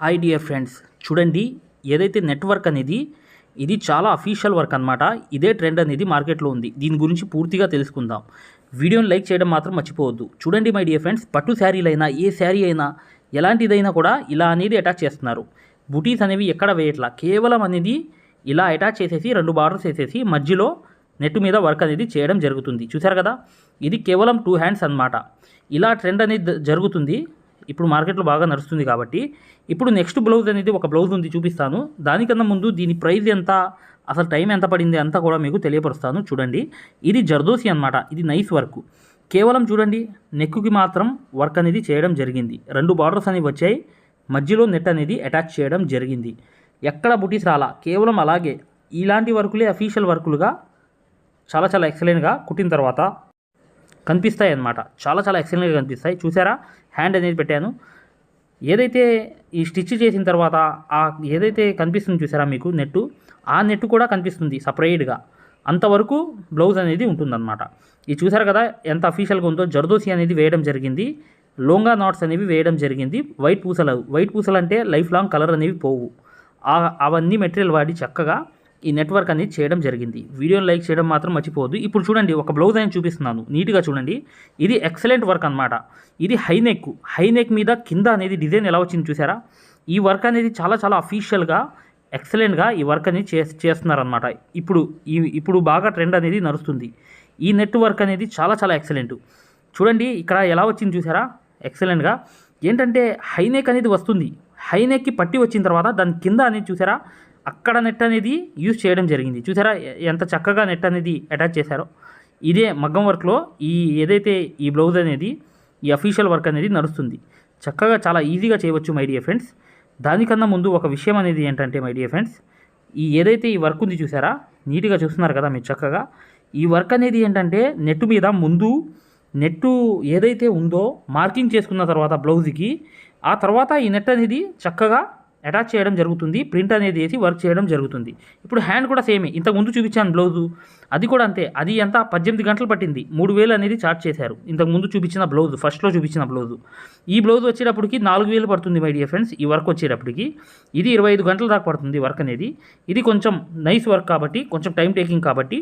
Hi dear friends చూడండి ఏదైతే network అనేది ఇది చాలా అఫీషియల్ వర్క్ అనమాట ఇదే ట్రెండ్ అనేది మార్కెట్లో ఉంది. దీని గురించి పూర్తిగా తెలుసుకుందాం. వీడియోని లైక్ చేయడం మాత్రం మర్చిపోవద్దు. చూడండి మై డియర్ ఫ్రెండ్స్ పట్టు శారీలైనా ఏ శారీ అయినా ఎలాంటిదైనా కూడా ఇలా అనేది అటాచ్ చేస్తున్నారు. బుటీస్ అనేవి ఎక్కడ వేయట్లా? కేవలం అనేది ఇలా అటాచ్ చేసేసి రెండు బార్డర్స్ వేసేసి మధ్యలో నెట్ మీద వర్క్ అనేది చేయడం జరుగుతుంది. చూసారు కదా? ఇది కేవలం టూ హ్యాండ్స్ అన్నమాట. ఇలా ట్రెండ్ అనేది జరుగుతుంది. ఇప్పుడు మార్కెట్లో బాగా నడుస్తుంది కాబట్టి ఇప్పుడు నెక్స్ట్ బ్లౌజ్ అనేది ఒక బ్లౌజ్ ఉంది చూపిస్తాను. దానికన్నా ముందు దీని ప్రైస్ ఎంత అసలు టైం ఎంత పడింది అంతా కూడా మీకు తెలియపరుస్తాను. చూడండి ఇది జర్దోసి అన్నమాట ఇది నైస్ వర్క్. కేవలం చూడండి నెక్కుకి మాత్రం వర్క్ అనేది చేయడం జరిగింది. రెండు బార్డర్స్ అనేవి వచ్చాయి మధ్యలో నెట్ అనేది అటాచ్ చేయడం జరిగింది. ఎక్కడ బుటీస్ రాలా కేవలం అలాగే ఇలాంటి వర్కులే అఫీషియల్ వర్కులుగా చాలా చాలా ఎక్సలెంట్గా కుట్టిన తర్వాత కనిపిస్తాయి అన్నమాట చాలా చాలా ఎక్సలెంట్గా కనిపిస్తాయి. చూసారా? హ్యాండ్ అనేది పెట్టాను. ఏదైతే ఈ స్టిచ్ చేసిన తర్వాత ఆ ఏదైతే కనిపిస్తుంది చూసారా మీకు నెట్టు? ఆ నెట్టు కూడా కనిపిస్తుంది సపరేట్గా అంతవరకు బ్లౌజ్ అనేది ఉంటుందన్నమాట. ఇది చూసారు కదా ఎంత అఫీషియల్గా ఉందో. జర్దోసి అనేది వేయడం జరిగింది. లోంగా నాట్స్ అనేవి వేయడం జరిగింది. వైట్ పూసలు. వైట్ పూసలు అంటే లైఫ్ లాంగ్ కలర్ అనేవి పోవు. అవన్నీ మెటీరియల్ వాడి చక్కగా ఈ నెట్వర్క్ అనేది చేయడం జరిగింది. వీడియోని లైక్ చేయడం మాత్రం మర్చిపోవద్దు. ఇప్పుడు చూడండి ఒక బ్లౌజ్ అనేది చూపిస్తున్నాను. నీట్గా చూడండి. ఇది ఎక్సలెంట్ వర్క్ అన్నమాట. ఇది హై నెక్. హై నెక్ మీద కింద అనేది డిజైన్ ఎలా వచ్చింది చూసారా? ఈ వర్క్ అనేది చాలా చాలా అఫీషియల్గా ఎక్సలెంట్గా ఈ వర్క్ అనేది చే చేస్తున్నారనమాట ఇప్పుడు ఈ ఇప్పుడు బాగా ట్రెండ్ అనేది నడుస్తుంది. ఈ నెట్వర్క్ అనేది చాలా చాలా ఎక్సలెంట్ చూడండి ఇక్కడ ఎలా వచ్చింది చూసారా? ఎక్సలెంట్గా ఏంటంటే హైనెక్ అనేది వస్తుంది. హైనెక్కి పట్టి వచ్చిన తర్వాత దాని కింద అనేది చూసారా? అక్కడ నెట్ అనేది యూజ్ చేయడం జరిగింది. చూసారా? ఎంత చక్కగా నెట్ అనేది అటాచ్ చేశారో. ఇదే మగ్గం వర్క్లో ఈ ఏదైతే ఈ బ్లౌజ్ అనేది ఈ అఫీషియల్ వర్క్ అనేది నడుస్తుంది. చక్కగా చాలా ఈజీగా చేయవచ్చు మై డియర్ ఫ్రెండ్స్. దానికన్నా ముందు ఒక విషయం అనేది ఏంటంటే మై డియర్ ఫ్రెండ్స్ ఈ ఏదైతే ఈ వర్క్ ఉంది చూసారా? నీట్గా చూస్తున్నారు కదా మీరు చక్కగా. ఈ వర్క్ అనేది ఏంటంటే నెట్ మీద ముందు నెట్టు ఏదైతే ఉందో మార్కింగ్ చేసుకున్న తర్వాత బ్లౌజ్కి ఆ తర్వాత ఈ నెట్ అనేది చక్కగా అటాచ్ చేయడం జరుగుతుంది ప్రింట్ అనేది వేసి వర్క్ చేయడం జరుగుతుంది. ఇప్పుడు హ్యాండ్ కూడా సేమే. ఇంతకు ముందు చూపించాను బ్లౌజు. అది కూడా అంతే. అది ఎంత? పద్దెనిమిది గంటలు పట్టింది. మూడు వేలు అనేది చార్జ్ చేశారు. ఇంతకు ముందు చూపించిన బ్లౌజ్ ఫస్ట్లో చూపించిన బ్లౌజు. ఈ బ్లౌజ్ వచ్చేటప్పటికి నాలుగు వేలు పడుతుంది మై డియర్ ఫ్రెండ్స్ ఈ వర్క్ వచ్చేటప్పటికి ఇది ఇరవై ఐదు గంటల దాకా పడుతుంది వర్క్ అనేది. ఇది కొంచెం నైస్ వర్క్ కాబట్టి కొంచెం టైం టేకింగ్ కాబట్టి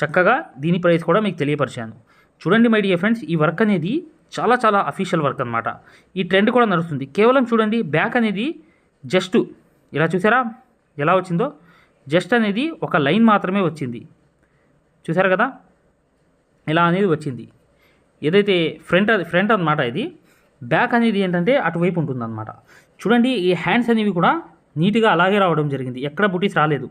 చక్కగా దీని ప్రైస్ కూడా మీకు తెలియపరిచాను. చూడండి మై డియర్ ఫ్రెండ్స్ ఈ వర్క్ అనేది చాలా చాలా అఫీషియల్ వర్క్ అనమాట ఈ ట్రెండ్ కూడా నడుస్తుంది. కేవలం చూడండి బ్యాక్ అనేది జస్ట్ ఇలా చూసారా? ఎలా వచ్చిందో? జస్ట్ అనేది ఒక లైన్ మాత్రమే వచ్చింది. చూసారు కదా? ఇలా అనేది వచ్చింది. ఏదైతే ఫ్రంట్ అది ఫ్రంట్ అనమాట ఇది బ్యాక్ అనేది ఏంటంటే అటువైపు ఉంటుందన్నమాట. చూడండి ఈ హ్యాండ్స్ అనేవి కూడా నీట్గా అలాగే రావడం జరిగింది. ఎక్కడ బుటీస్ రాలేదు.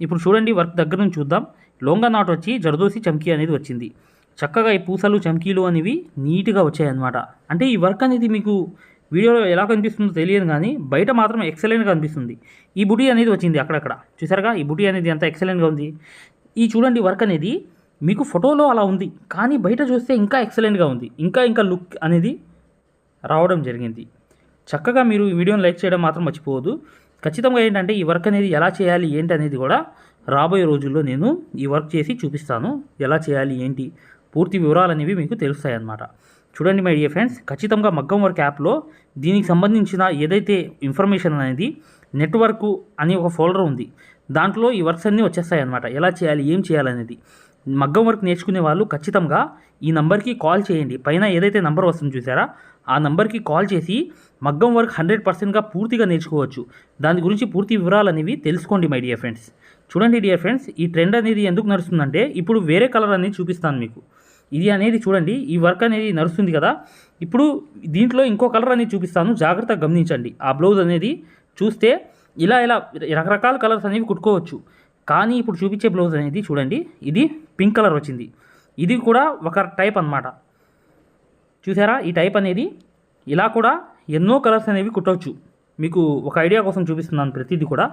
ఇప్పుడు చూడండి వర్క్ దగ్గర నుంచి చూద్దాం. లోంగా నాట్ వచ్చి జరదోసి చమ్కీ అనేది వచ్చింది. చక్కగా ఈ పూసలు చమ్కీలు అనేవి నీట్గా వచ్చాయన్నమాట. అంటే ఈ వర్క్ అనేది మీకు వీడియోలో ఎలా కనిపిస్తుందో తెలియదు కానీ బయట మాత్రం ఎక్సలెంట్గా కనిపిస్తుంది. ఈ బుటీ అనేది వచ్చింది అక్కడక్కడ. చూసారుగా? ఈ బుటీ అనేది ఎంత ఎక్సలెంట్గా ఉంది. ఈ చూడండి వర్క్ అనేది మీకు ఫోటోలో అలా ఉంది. కానీ బయట చూస్తే ఇంకా ఎక్సలెంట్గా ఉంది. ఇంకా ఇంకా లుక్ అనేది రావడం జరిగింది. చక్కగా మీరు ఈ వీడియోని లైక్ చేయడం మాత్రం మర్చిపోవద్దు. ఖచ్చితంగా ఏంటంటే ఈ వర్క్ అనేది ఎలా చేయాలి ఏంటి అనేది కూడా రాబోయే రోజుల్లో నేను ఈ వర్క్ చేసి చూపిస్తాను. ఎలా చేయాలి ఏంటి? పూర్తి వివరాలు అనేవి మీకు తెలుస్తాయి అన్నమాట చూడండి మై డియర్ ఫ్రెండ్స్ ఖచ్చితంగా మగ్గం వర్క్ యాప్లో దీనికి సంబంధించిన ఏదైతే ఇన్ఫర్మేషన్ అనేది నెట్వర్క్ అని ఒక ఫోల్డర్ ఉంది దాంట్లో ఈ వర్క్స్ అన్నీ వచ్చేస్తాయి అన్నమాట ఎలా చేయాలి ఏం చేయాలనేది మగ్గం వర్క్ నేర్చుకునే వాళ్ళు ఖచ్చితంగా ఈ నంబర్కి కాల్ చేయండి. పైన ఏదైతే నంబర్ వస్తుంది చూసారా? ఆ నంబర్కి కాల్ చేసి మగ్గం వర్క్ హండ్రెడ్ పర్సెంట్గా పూర్తిగా నేర్చుకోవచ్చు. దాని గురించి పూర్తి వివరాలు అనేవి తెలుసుకోండి మై డియర్ ఫ్రెండ్స్. చూడండి డియర్ ఫ్రెండ్స్ ఈ ట్రెండ్ అనేది ఎందుకు నడుస్తుందంటే ఇప్పుడు వేరే కలర్ అనేది చూపిస్తాను మీకు. ఇది అనేది చూడండి ఈ వర్క్ అనేది నడుస్తుంది కదా. ఇప్పుడు దీంట్లో ఇంకో కలర్ అనేది చూపిస్తాను జాగ్రత్తగా గమనించండి. ఆ బ్లౌజ్ అనేది చూస్తే ఇలా ఇలా రకరకాల కలర్స్ అనేవి కుట్టుకోవచ్చు. కానీ ఇప్పుడు చూపించే బ్లౌజ్ అనేది చూడండి ఇది పింక్ కలర్ వచ్చింది. ఇది కూడా ఒక టైప్ అన్నమాట. చూసారా? ఈ టైప్ అనేది ఇలా కూడా ఎన్నో కలర్స్ అనేవి కుట్టవచ్చు. మీకు ఒక ఐడియా కోసం చూపిస్తున్నాను ప్రతిదీ కూడా.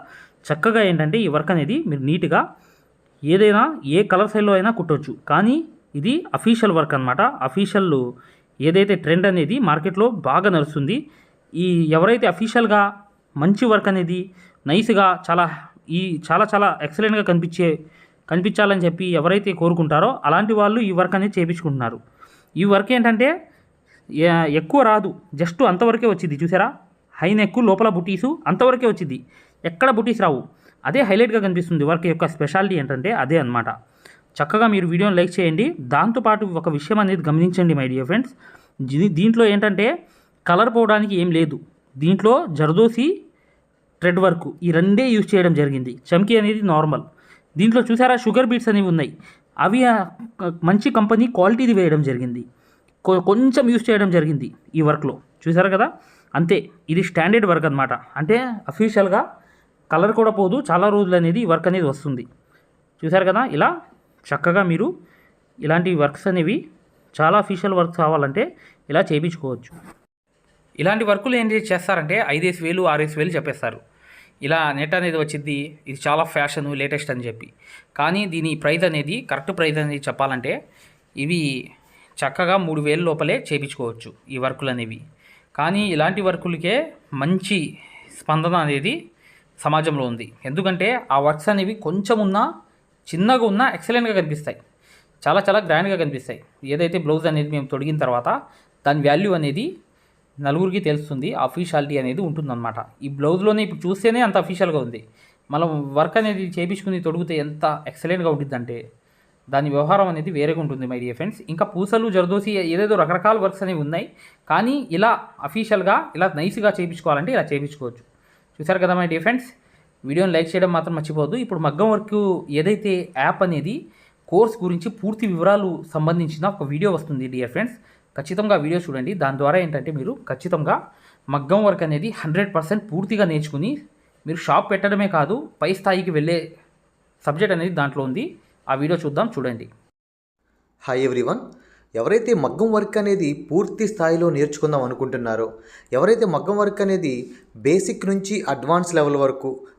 చక్కగా ఏంటంటే ఈ వర్క్ అనేది మీరు నీట్గా ఏదైనా ఏ కలర్ స్టైల్లో అయినా కుట్టవచ్చు కానీ ఇది అఫీషియల్ వర్క్ అనమాట అఫీషియల్ ఏదైతే ట్రెండ్ అనేది మార్కెట్లో బాగా నడుస్తుంది. ఈ ఎవరైతే అఫీషియల్గా మంచి వర్క్ అనేది నైస్గా చాలా ఈ చాలా చాలా ఎక్సలెంట్గా కనిపించే కనిపించాలని చెప్పి ఎవరైతే కోరుకుంటారో అలాంటి వాళ్ళు ఈ వర్క్ అనేది చేయించుకుంటున్నారు ఈ వర్క్ ఏంటంటే ఎక్కువ రాదు. జస్ట్ అంతవరకే వచ్చింది. చూసారా? హై నెక్ లోపల బుటీసు అంతవరకే వచ్చింది. ఎక్కడ బుటీస్ రావు. అదే హైలైట్గా కనిపిస్తుంది వర్క్ యొక్క స్పెషాలిటీ ఏంటంటే అదే అన్నమాట. చక్కగా మీరు వీడియోని లైక్ చేయండి. దాంతోపాటు ఒక విషయం అనేది గమనించండి మై డియర్ ఫ్రెండ్స్. దీంట్లో ఏంటంటే కలర్ పోవడానికి ఏం లేదు. దీంట్లో జర్దోసి థ్రెడ్ వర్క్ ఈ రెండే యూజ్ చేయడం జరిగింది. చమ్కీ అనేది నార్మల్. దీంట్లో చూసారా? షుగర్ బీట్స్ అనేవి ఉన్నాయి. అవి మంచి కంపెనీ క్వాలిటీది వేయడం జరిగింది. కొ- కొంచెం యూస్ చేయడం జరిగింది ఈ వర్క్లో. చూసారు కదా? అంతే. ఇది స్టాండర్డ్ వర్క్ అనమాట అంటే అఫీషియల్గా కలర్ కూడా పోదు. చాలా రోజులు అనేది ఈ వర్క్ అనేది వస్తుంది. చూసారు కదా? ఇలా చక్కగా మీరు ఇలాంటి వర్క్స్ అనేవి చాలా అఫీషియల్ వర్క్స్ కావాలంటే ఇలా చేయించుకోవచ్చు. ఇలాంటి వర్కులు ఏం చేస్తారంటే ఐదేసి వేలు ఆరేసి వేలు చెప్పేస్తారు. ఇలా నెట్ అనేది వచ్చింది ఇది చాలా ఫ్యాషన్ లేటెస్ట్ అని చెప్పి. కానీ దీని ప్రైజ్ అనేది కరెక్ట్ ప్రైజ్ అనేది చెప్పాలంటే ఇవి చక్కగా మూడు వేల లోపలే చేయించుకోవచ్చు ఈ వర్కులు అనేవి. కానీ ఇలాంటి వర్కులకే మంచి స్పందన అనేది సమాజంలో ఉంది. ఎందుకంటే ఆ వర్క్స్ అనేవి కొంచెం ఉన్నా చిన్నగా ఉన్నా ఎక్సలెంట్గా కనిపిస్తాయి. చాలా చాలా గ్రాండ్గా కనిపిస్తాయి. ఏదైతే బ్లౌజ్ అనేది మేము తొడిగిన తర్వాత దాని వాల్యూ అనేది నలుగురికి తెలుస్తుంది అఫీషియాలిటీ అనేది ఉంటుందన్నమాట. ఈ బ్లౌజ్లోనే ఇప్పుడు చూస్తేనే అంత అఫీషియల్గా ఉంది. మనం వర్క్ అనేది చేపించుకుని తొడిగితే ఎంత ఎక్సలెంట్గా ఉంటుందంటే దాని వ్యవహారం అనేది వేరేగా ఉంటుంది మై డియర్ ఫ్రెండ్స్ ఇంకా పూసలు జరదోసి ఏదేదో రకరకాల వర్క్స్ అనేవి ఉన్నాయి. కానీ ఇలా అఫీషియల్గా ఇలా నైస్గా చేయించుకోవాలంటే ఇలా చేయించుకోవచ్చు చూసారు కదా మై డియర్ ఫ్రెండ్స్ వీడియోని లైక్ చేయడం మాత్రం మర్చిపోవద్దు. ఇప్పుడు మగ్గం వర్క్ ఏదైతే యాప్ అనేది కోర్స్ గురించి పూర్తి వివరాలు సంబంధించిన ఒక వీడియో వస్తుంది డియర్ ఫ్రెండ్స్ ఖచ్చితంగా వీడియో చూడండి. దాని ద్వారా ఏంటంటే మీరు ఖచ్చితంగా మగ్గం వర్క్ అనేది హండ్రెడ్ పర్సెంట్ పూర్తిగా నేర్చుకుని మీరు షాప్ పెట్టడమే కాదు పై స్థాయికి వెళ్ళే సబ్జెక్ట్ అనేది దాంట్లో ఉంది. ఆ వీడియో చూద్దాం చూడండి. హాయ్ ఎవ్రీవన్ ఎవరైతే మగ్గం వర్క్ అనేది పూర్తి స్థాయిలో నేర్చుకుందాం అనుకుంటున్నారో ఎవరైతే మగ్గం వర్క్ అనేది బేసిక్ నుంచి అడ్వాన్స్ లెవెల్ వరకు